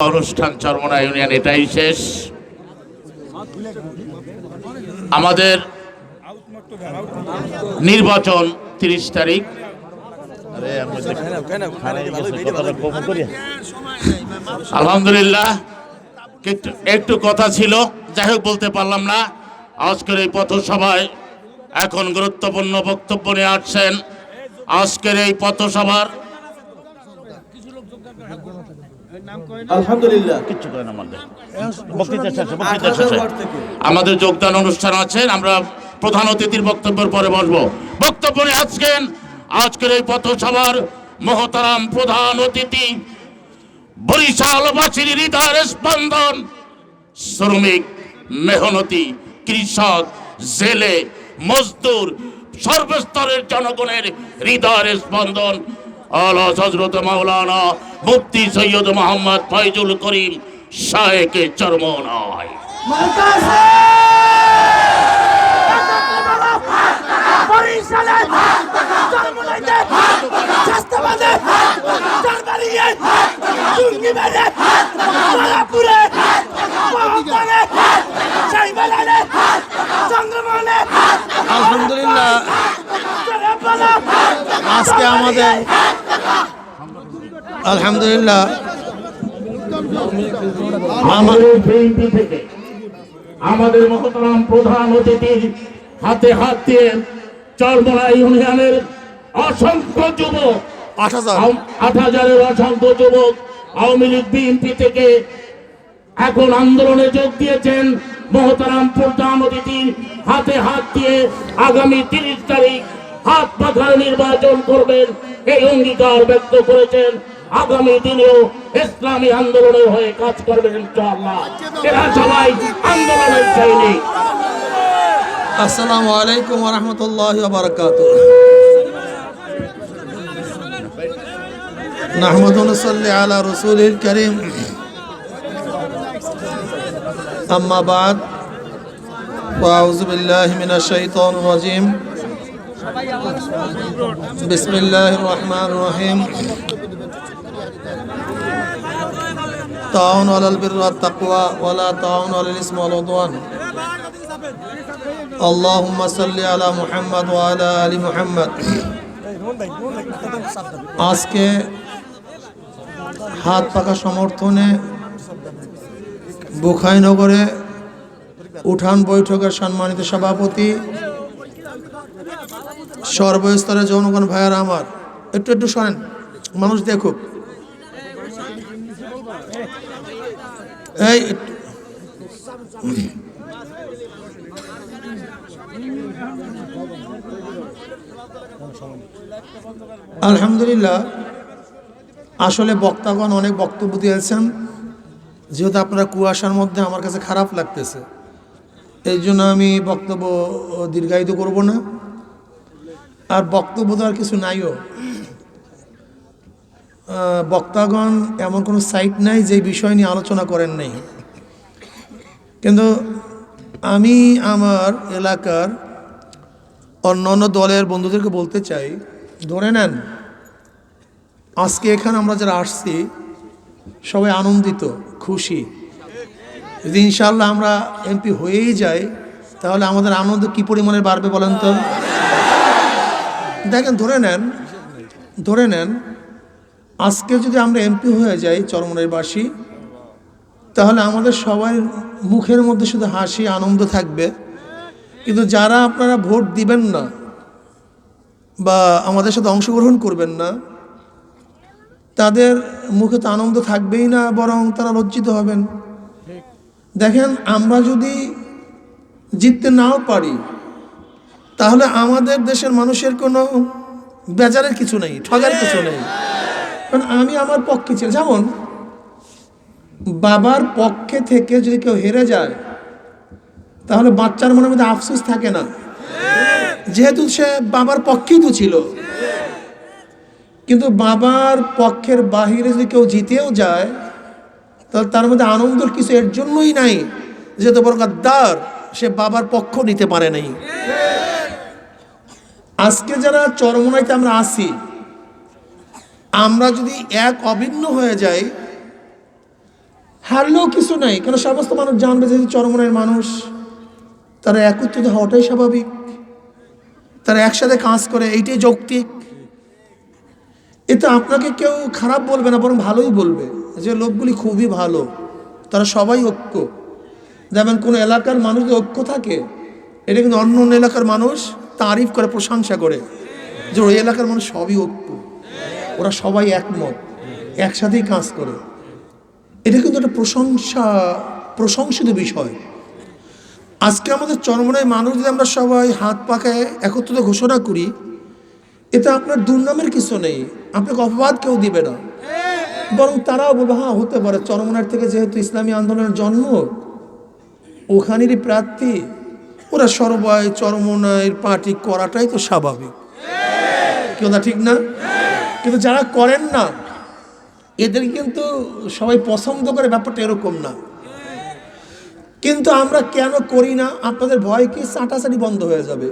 অনুষ্ঠান চরমনা ইউনিয়ন এটাই শেষ। আমাদের নির্বাচন তিরিশ তারিখ। আলহামদুলিল্লাহ। একটু একটু কথা ছিল যাই হোক বলতে পারলাম না। আজকের এই পথসভায় এখন গুরুত্বপূর্ণ বক্তব্য নিয়ে আসছেন। আজকের এই পথসভার আলহামদুলিল্লাহ। কিচ্ছু করে আমাদের। বক্তৃতা শেষে বক্তৃতা শেষে আমাদের যোগদান অনুষ্ঠান আছে আমরা প্রধান অতিথির বক্তব্যের পরে বসবো। বক্তব্য নিয়ে আজকের আজকের এই পথসভার মহতারাম প্রধান অতিথি বরিশালবাসীর হৃদয়ের স্পন্দন শ্রমিক মেহনতি কৃষক জেলে মজদুর সর্বস্তরের জনগণের হৃদয়ের স্পন্দন। আলা হজরত মাওলানা মুফতি সৈয়দ মোহাম্মদ ফয়জুল করিম শাহেকে চরমনায়। চন্দ্রমনে আলহামদুলিল্লাহ। আজকে আমাদের আলহামদুলিল্লাহ আমাদের মহতরাম প্রধান অতিথির হাতে হাত দিয়ে চরমনা ইউনিয়নের অসংখ্য যুবক আট হাজারের অসংখ্য যুবক আওয়ামী লীগ বিএনপি থেকে এখন আন্দোলনে যোগ দিয়েছেন মহতারাম প্রধান অতিথি হাতে হাত দিয়ে আগামী তিরিশ তারিখ হাত পাখার নির্বাচন করবেন এই অঙ্গীকার ব্যক্ত করেছেন আগামী দিনেও ইসলামী আন্দোলনের হয়ে কাজ করবেন ইনশাআল্লাহ এরা সবাই আন্দোলনের সৈনিক আসসালামু আলাইকুম রহমতুল্লাহ বারকাত نحمد ونصلي على رسول الكريم أما بعد وأعوذ بالله من الشيطان الرجيم بسم الله الرحمن الرحيم تعاون على البر والتقوى ولا تعاون على الإثم والعدوان اللهم صل على محمد وعلى آل محمد আজকে হাত পাকা সমর্থনে বুখাইনগরে উঠান বৈঠকের সম্মানিত সভাপতি সর্বস্তরের জনগণ, ভাইয়ার আমার, একটু একটু শোনেন, মানুষ দেখুক। এই, আলহামদুলিল্লাহ, আসলে বক্তাগণ অনেক বক্তব্য দিয়েছেন, যেহেতু আপনারা কুয়াশার মধ্যে আমার কাছে খারাপ লাগতেছে। এই জন্য আমি বক্তব্য দীর্ঘায়িত করব না। আর বক্তব্য তো আর কিছু নাইও। বক্তাগণ এমন কোনো সাইট নাই যে বিষয় নিয়ে আলোচনা করেন নাই। কিন্তু আমি আমার এলাকার অন্য অন্য দলের বন্ধুদেরকে বলতে চাই, ধরে নেন, আজকে এখানে আমরা যারা আসছি, সবাই আনন্দিত, খুশি। যদি ইনশাল্লাহ আমরা এমপি হয়েই যাই, তাহলে আমাদের আনন্দ কি পরিমাণে বাড়বে বলেন তো? দেখেন, ধরে নেন ধরে নেন, আজকে যদি আমরা এমপি হয়ে যাই চরমনাইবাসী, তাহলে আমাদের সবাই মুখের মধ্যে শুধু হাসি, আনন্দ থাকবে। কিন্তু যারা আপনারা ভোট দিবেন না বা আমাদের সাথে অংশগ্রহণ করবেন না, তাদের মুখে তো আনন্দ থাকবেই না, বরং তারা লজ্জিত হবেন। দেখেন, আমরা যদি জিততে নাও পারি তাহলে আমাদের দেশের মানুষের কোনো বেজারের কিছু নেই ঠগার কিছু নেই। কারণ আমি আমার পক্ষে ছিল যেমন বাবার পক্ষে থেকে যদি কেউ হেরে যায় তাহলে বাচ্চার মনের মধ্যে আফসোস থাকে না। যেহেতু সে বাবার পক্ষেই তো ছিল। কিন্তু বাবার পক্ষের বাহিরে যদি কেউ জিতেও যায় তাহলে তার মধ্যে আনন্দের কিছু এর জন্যই নাই যে তো বড় গাদ্দার সে বাবার পক্ষ নিতে পারে নাই। আজকে যারা চরমনাইতে আমরা আসি আমরা যদি এক অভিন্ন হয়ে যাই, হারলেও কিছু নাই। কেন সমস্ত মানুষ জানবে যে চরমনের মানুষ, তারা একত্রিত হওয়াটাই স্বাভাবিক। তারা একসাথে কাজ করে, এইটাই যৌক্তিক। এতে আপনাকে কেউ খারাপ বলবে না, বরং ভালোই বলবে। যে লোকগুলি খুবই ভালো, তারা সবাই ঐক্য। যেমন কোনো এলাকার মানুষ ঐক্য থাকে, এটা কিন্তু অন্য অন্য এলাকার মানুষ তারিফ করে, প্রশংসা করে যে ওই এলাকার মানুষ সবই ঐক্য। ওরা সবাই একমত, একসাথেই কাজ করে। এটা কিন্তু একটা প্রশংসা, প্রশংসিত বিষয়। আজকে আমাদের চরমনায় মানুষ যদি আমরা সবাই হাত পাকায় একত্রিত ঘোষণা করি এটা আপনার দুর্নামের কিছু নেই। আপনাকে অপবাদ কেউ দিবে না। বরং তারাও বলবে হ্যাঁ হতে পারে। চরমনার থেকে যেহেতু ইসলামী আন্দোলনের জন্ম, ওখানেরই প্রার্থী ওরা সর্বাই চরমনায়ের পার্টি করাটাই তো স্বাভাবিক। কি কথা ঠিক না? কিন্তু যারা করেন না, এদের কিন্তু সবাই পছন্দ করে ব্যাপারটা এরকম না। কিন্তু আমরা কেন করি না? আপনাদের ভয় কি? চাটাচাটি বন্ধ হয়ে যাবে।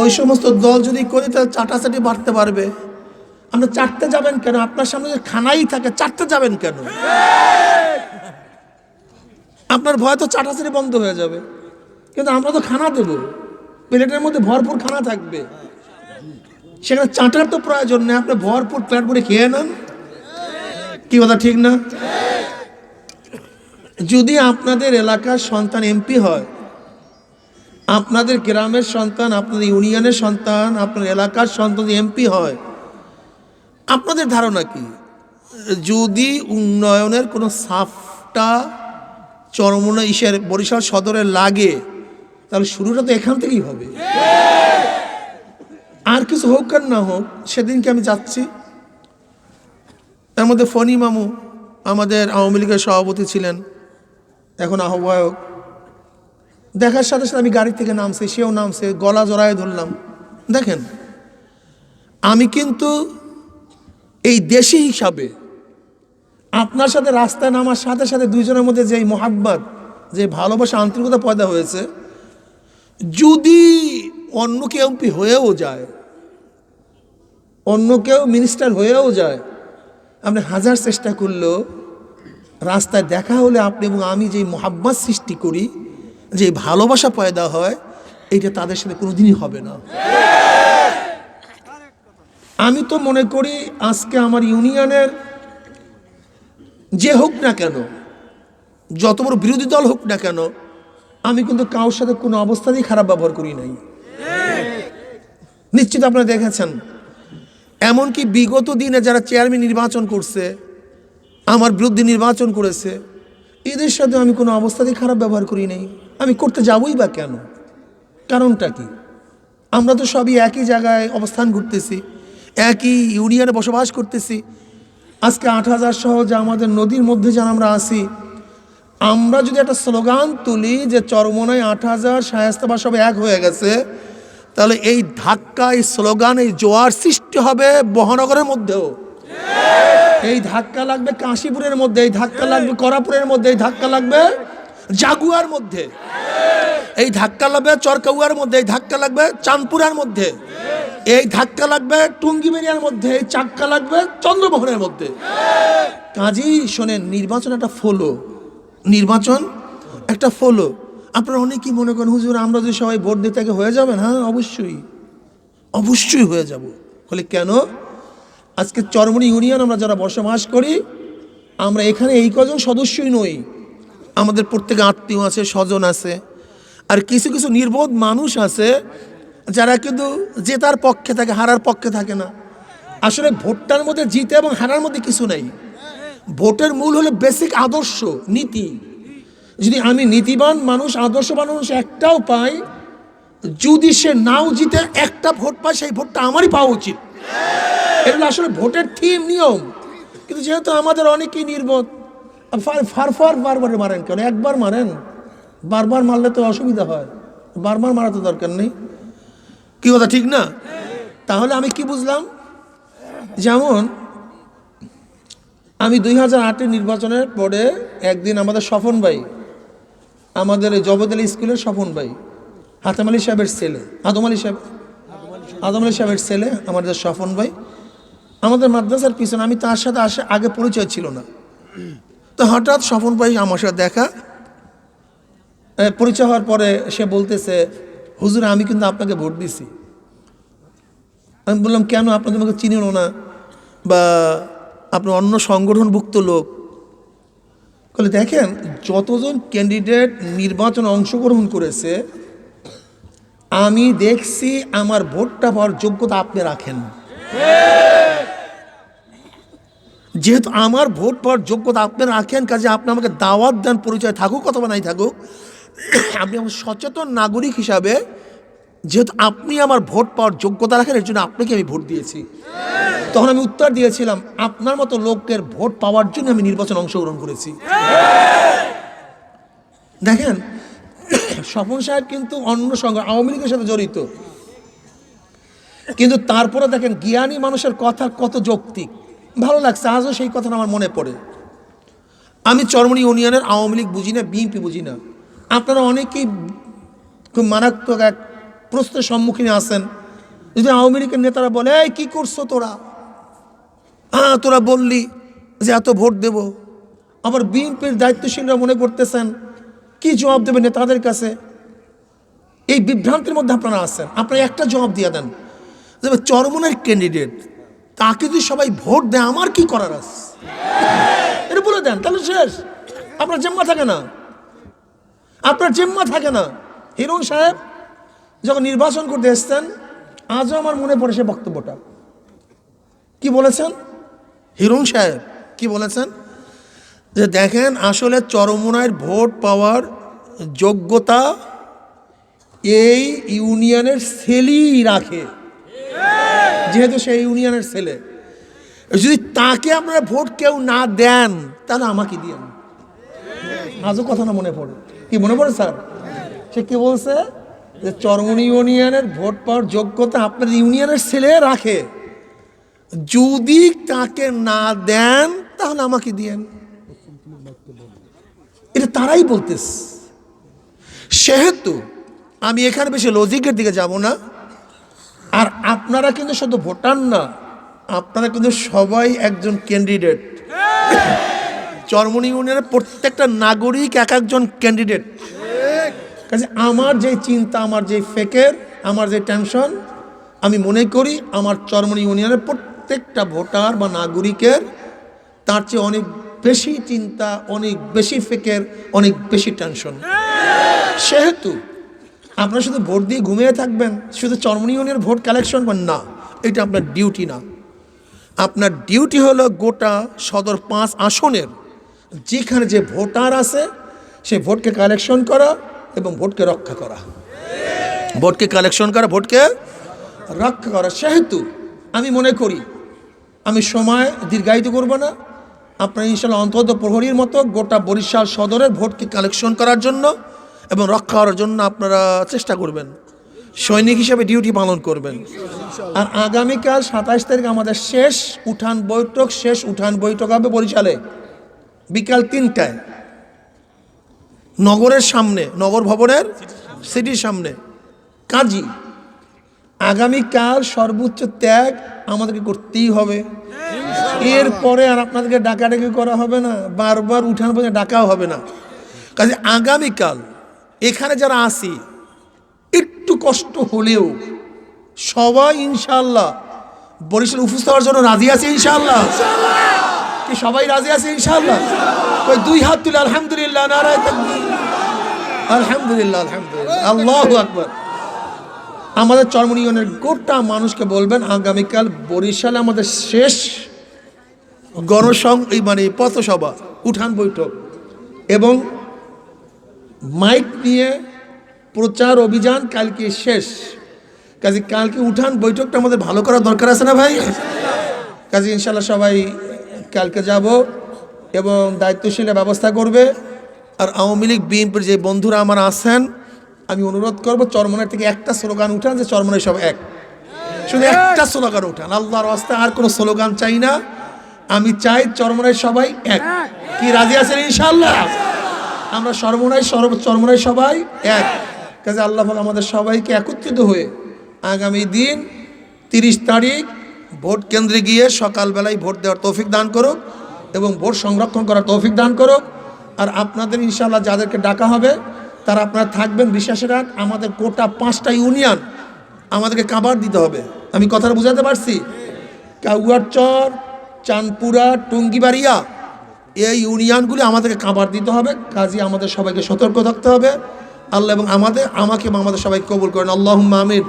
ওই সমস্ত দল যদি করি, তাহলে চাটাচাটি বাড়তে পারবে। আপনি চাটতে যাবেন কেন? আপনার সামনে যে খানাই থাকে, চাটতে যাবেন কেন? আপনার ভয় তো চাটাচাটি বন্ধ হয়ে যাবে। কিন্তু আমরা তো খানা দেবো। প্লেটের মধ্যে ভরপুর খানা থাকবে। সেখানে চাটার তো প্রয়োজন নেই। আপনি ভরপুর প্লেট ভরে খেয়ে নেন। কি কথা, ঠিক না? যদি আপনাদের এলাকার সন্তান এমপি হয়, আপনাদের গ্রামের সন্তান, আপনাদের ইউনিয়নের সন্তান আপনার এলাকার সন্তান এমপি হয়, আপনাদের ধারণা কি? যদি উন্নয়নের কোনো সাফটা চরমনা ইসের বরিশাল সদরে লাগে তাহলে শুরুটা তো এখান থেকেই হবে। আর কিছু হোক আর না হোক, সেদিনকে আমি যাচ্ছি। তার মধ্যে ফণি মামু আমাদের আওয়ামী লীগের সভাপতি ছিলেন, এখন আহ্বায়ক। দেখার সাথে সাথে আমি গাড়ি থেকে নামছে, সেও নামছে, গলা জড়ায় ধরলাম। দেখেন, আমি কিন্তু এই দেশি হিসাবে আপনার সাথে রাস্তায় নামার সাথে সাথে দুইজনের মধ্যে যে মোহাব্বত, যে ভালোবাসা, আন্তরিকতা পয়দা হয়েছে যদি অন্য কেউ এমপি হয়েও যায়, অন্য কেউ মিনিস্টার হয়েও যায়, আপনি হাজার চেষ্টা করলেও রাস্তায় দেখা হলে আপনি এবং আমি যে মোহাব্বত সৃষ্টি করি যে ভালোবাসা পয়দা হয়, এটা তাদের সাথে কোনোদিনই হবে না। আমি তো মনে করি আজকে আমার ইউনিয়নের যে হোক না কেন, যত বড় বিরোধী দল হোক না কেন আমি কিন্তু কারোর সাথে কোনো অবস্থাতেই খারাপ ব্যবহার করি নাই। নিশ্চিত আপনারা দেখেছেন। এমনকি বিগত দিনে যারা চেয়ারম্যান নির্বাচন করছে, আমার বিরুদ্ধে নির্বাচন করেছে, এদের সাথে আমি কোনো অবস্থাতেই খারাপ ব্যবহার করি নাই। আমি করতে যাবই বা কেন? কারণটা কি? আমরা তো সবই একই জায়গায় অবস্থান করতেছি একই ইউনিয়নে বসবাস করতেছি। আজকে আট হাজার সহ যে আমাদের নদীর মধ্যে যেন আমরা আসি আমরা যদি একটা স্লোগান তুলি যে চরমনায় আট হাজার শায়স্তাবা সব এক হয়ে গেছে, তাহলে এই ধাক্কা, এই স্লোগান, এই জোয়ার সৃষ্টি হবে মহানগরের মধ্যেও। এই ধাক্কা লাগবে কাশীপুরের মধ্যে, এই ধাক্কা লাগবে করাপুরের মধ্যে, এই ধাক্কা লাগবে জাগুয়ার মধ্যে। এই ধাক্কা লাগবে চরকাউয়ার মধ্যে, এই ধাক্কা লাগবে চাঁদপুরার মধ্যে। এই ধাক্কা লাগবে টুঙ্গিবেরিয়ার মধ্যে, এই চাক্কা লাগবে চন্দ্রমোহনের মধ্যে। কাজেই শোনেন, নির্বাচন একটা ফলো। নির্বাচন? একটা ফলো আপনারা অনেকেই মনে করেন, হুজুর, আমরা যদি সবাই ভোট দিতে থাকে হয়ে যাবেন হ্যাঁ অবশ্যই। অবশ্যই হয়ে যাব। বলে, কেন? আজকে চরমনি ইউনিয়ন, আমরা যারা বসবাস করি, আমরা এখানে এই কজন সদস্যই নই। আমাদের প্রত্যেকে আত্মীয় আছে, স্বজন আছে। আর কিছু কিছু নির্বোধ মানুষ আছে, যারা কিন্তু জেতার পক্ষে থাকে, হারার পক্ষে থাকে না। আসলে ভোটটার মধ্যে জিতে এবং হারার মধ্যে কিছু নাই। ভোটের মূল হলো বেসিক আদর্শ, নীতি। যদি আমি নীতিবান মানুষ, আদর্শবান মানুষ একটাও পাই, যদি সে নাও জিতে, একটা ভোট পায়, সেই ভোটটা আমারই পাওয়া উচিত। এটা আসলে ভোটের থিম নিয়ম। কিন্তু যেহেতু আমাদের অনেকেই নির্বোধ, ফার ফার বারবার মারেন কেন? একবার মারেন, বারবার মারলে তো অসুবিধা হয়। বারবার মারা তো দরকার নেই। কি কথা, ঠিক না? তাহলে আমি কি বুঝলাম? যেমন আমি দুই হাজার আটের নির্বাচনের পরে একদিন আমাদের স্বপন ভাই, আমাদের এই আলী স্কুলের স্বপন ভাই, হাতেম আলী সাহেবের ছেলে, আদম আলী সাহেব, আদম আলী সাহেবের ছেলে, আমাদের স্বপন ভাই, আমাদের মাদ্রাসার পিছনে আমি তার সাথে আসে আগে পরিচয় ছিল না। তো হঠাৎ স্বপন ভাই আমার সাথে দেখা পরিচয় হওয়ার পরে সে বলতেছে, হুজুর, আমি কিন্তু আপনাকে ভোট দিছি। আমি বললাম, কেন? আপনাকে আমাকে চিনিল না বা আপনি অন্য সংগঠনভুক্ত লোক। বলে দেখেন, যতজন ক্যান্ডিডেট নির্বাচনে অংশগ্রহণ করেছে, আমি দেখছি আমার ভোটটা পাওয়ার যোগ্যতা আপনি রাখেন। যেহেতু আমার ভোট পাওয়ার যোগ্যতা আপনি রাখেন, কাজে আপনি আমাকে দাওয়াত দেন, পরিচয় থাকুক অথবা নাই থাকুক, আপনি আমার সচেতন নাগরিক হিসাবে যেহেতু আপনি আমার ভোট পাওয়ার যোগ্যতা রাখেন, এর জন্য আপনাকে আমি ভোট দিয়েছি। তখন আমি উত্তর দিয়েছিলাম, আপনার মতো লোকের ভোট পাওয়ার জন্য আমি নির্বাচন অংশগ্রহণ করেছি। দেখেন, স্বপন সাহেব কিন্তু অন্য সঙ্গে, আওয়ামী লীগের সাথে জড়িত। কিন্তু তারপরে দেখেন, জ্ঞানী মানুষের কথা কত যৌক্তিক। ভালো লাগছে, আজও সেই কথাটা আমার মনে পড়ে। আমি চরমনি ইউনিয়নের আওয়ামী লীগ বুঝি না, বিএনপি বুঝি না। আপনারা অনেকেই খুব মারাত্মক এক প্রশ্নের সম্মুখীন আসেন যদি আওয়ামী লীগের নেতারা বলে, এই, কী করছ তোরা? হ্যাঁ তোরা বললি যে এত ভোট দেব। আবার বিএনপির দায়িত্বশীলরা মনে করতেছেন, কি জবাব দেবে নেতাদের কাছে? এই বিভ্রান্তির মধ্যে আপনারা আছেন। আপনারা একটা জবাব দিয়ে দেন, যে চরমনের ক্যান্ডিডেট, তাকে যদি সবাই ভোট দেয়, আমার কি করার আছে? এটা বলে দেন, তাহলে শেষ। আপনার জেম্মা থাকে না। আপনার জেম্মা থাকে না। হিরণ সাহেব যখন নির্বাচন করতে এসছেন, আজও আমার মনে পড়ে সে বক্তব্যটা। কি বলেছেন? হিরুন সাহেব, কি বলেছেন? যে দেখেন, আসলে চরমোনায় ভোট পাওয়ার যোগ্যতা এই ইউনিয়নের সেলই রাখে। যেহেতু সেই ইউনিয়নের ছেলে। যদি তাকে আপনারা ভোট কেউ না দেন, তাহলে আমাকে দিয়েন। আজও কথা না মনে পড়ে। কি মনে পড়ে, স্যার? সে কি বলছে? যে চরমনি ইউনিয়নের ভোট পাওয়ার যোগ্যতা আপনার ইউনিয়নের ছেলে রাখে। যদি তাকে না দেন তাহলে আমাকে দিয়েন। এটা তারাই বলতেস সেহেতু আমি এখানে বেশি লজিকের দিকে যাব না। আর আপনারা কিন্তু শুধু ভোটার না আপনারা কিন্তু সবাই একজন ক্যান্ডিডেট। চরমনি ইউনিয়নের প্রত্যেকটা নাগরিক এক একজন ক্যান্ডিডেট। কাজে আমার যে চিন্তা, আমার যে ফেকের, আমার যে টেনশন, আমি মনে করি আমার চরমনি ইউনিয়নের প্রত্যেকটা ভোটার বা নাগরিকের তার চেয়ে অনেক বেশি চিন্তা, অনেক বেশি ফেকের, অনেক বেশি টেনশন। সেহেতু আপনারা শুধু ভোট দিয়ে ঘুমিয়ে থাকবেন, শুধু চরমনি ইউনিয়নের ভোট কালেকশন করেন, না, এটা আপনার ডিউটি না। আপনার ডিউটি হলো গোটা সদর পাঁচ আসনের, যেখানে যে ভোটার আছে, সে ভোটকে কালেকশন করা এবং ভোটকে রক্ষা করা। ভোটকে কালেকশন করা, ভোটকে রক্ষা করা। সেহেতু আমি মনে করি, আমি সময় দীর্ঘায়িত করব না। আপনার ইনশাল্লাহ অন্তত প্রহরীর মতো গোটা বরিশাল সদরের ভোটকে কালেকশন করার জন্য এবং রক্ষা করার জন্য আপনারা চেষ্টা করবেন। সৈনিক হিসেবে ডিউটি পালন করবেন। আর আগামীকাল সাতাশ তারিখ আমাদের শেষ উঠান বৈঠক, শেষ উঠান বৈঠক হবে বরিশালে। বিকাল তিনটায়। নগরের সামনে, নগর ভবনের সিটির সামনে। কাজী, আগামীকাল সর্বোচ্চ ত্যাগ আমাদেরকে করতেই হবে। এরপরে আর আপনাদেরকে ডাকাডাকি করা হবে না, বারবার উঠান পর্যন্ত ডাকাও হবে না। কাজে, আগামীকাল এখানে যারা আসি একটু কষ্ট হলেও সবাই ইনশাল্লাহ বরিশাল উপস্থিত হওয়ার জন্য রাজি আছে ইনশাল্লাহ কি সবাই রাজি আছে ইনশাল্লাহ ওই দুই হাত তুলে আলহামদুলিল্লাহ, নারায়। আলহামদুলিল্লাহ আলহামদুলিল্লাহ। আল্লাহ আকবর। আমাদের চরমনিয়নের গোটা মানুষকে বলবেন, আগামীকাল বরিশালে আমাদের শেষ গণসং মানে পথসভা, উঠান বৈঠক। এবং মাইক নিয়ে প্রচার অভিযান কালকে শেষ। কাজে, কালকে উঠান বৈঠকটা আমাদের ভালো করার দরকার আছে না ভাই? কাজে ইনশাল্লাহ সবাই কালকে যাব। এবং দায়িত্বশীলের ব্যবস্থা করবে। আর আওয়ামী লীগ, বিএনপির যে বন্ধুরা আমার আছেন, আমি অনুরোধ করব, চরমনের থেকে একটা স্লোগান উঠান যে চরমনের সব এক। শুধু একটা স্লোগান উঠান। আল্লাহর রাস্তায় আর কোনো স্লোগান চাই না। আমি চাই চরমনের সবাই এক। কি রাজি আছেন ইনশাল্লাহ আমরা সর্বনাই সর্ব চরমনাই সবাই এক। কাজে আল্লাহ আমাদের সবাইকে একত্রিত হয়ে আগামী দিন তিরিশ তারিখ ভোট কেন্দ্রে গিয়ে সকালবেলায় ভোট দেওয়ার তৌফিক দান করুক। এবং ভোট সংরক্ষণ করার তৌফিক দান করো আর আপনাদের ইনশাল্লাহ যাদেরকে ডাকা হবে, তারা আপনারা থাকবেন বিশ্বাসের রাখ আমাদের গোটা পাঁচটা ইউনিয়ন আমাদেরকে কাবার দিতে হবে। আমি কথাটা বুঝাতে পারছি? কাউয়ারচর, চাঁদপুরা, টঙ্গিবাড়িয়া, এই ইউনিয়নগুলি আমাদেরকে কাবার দিতে হবে। কাজে, আমাদের সবাইকে সতর্ক থাকতে হবে। আল্লাহ এবং আমাদের, আমাকে আমাদের সবাইকে কবুল করেন। আল্লাহ আমির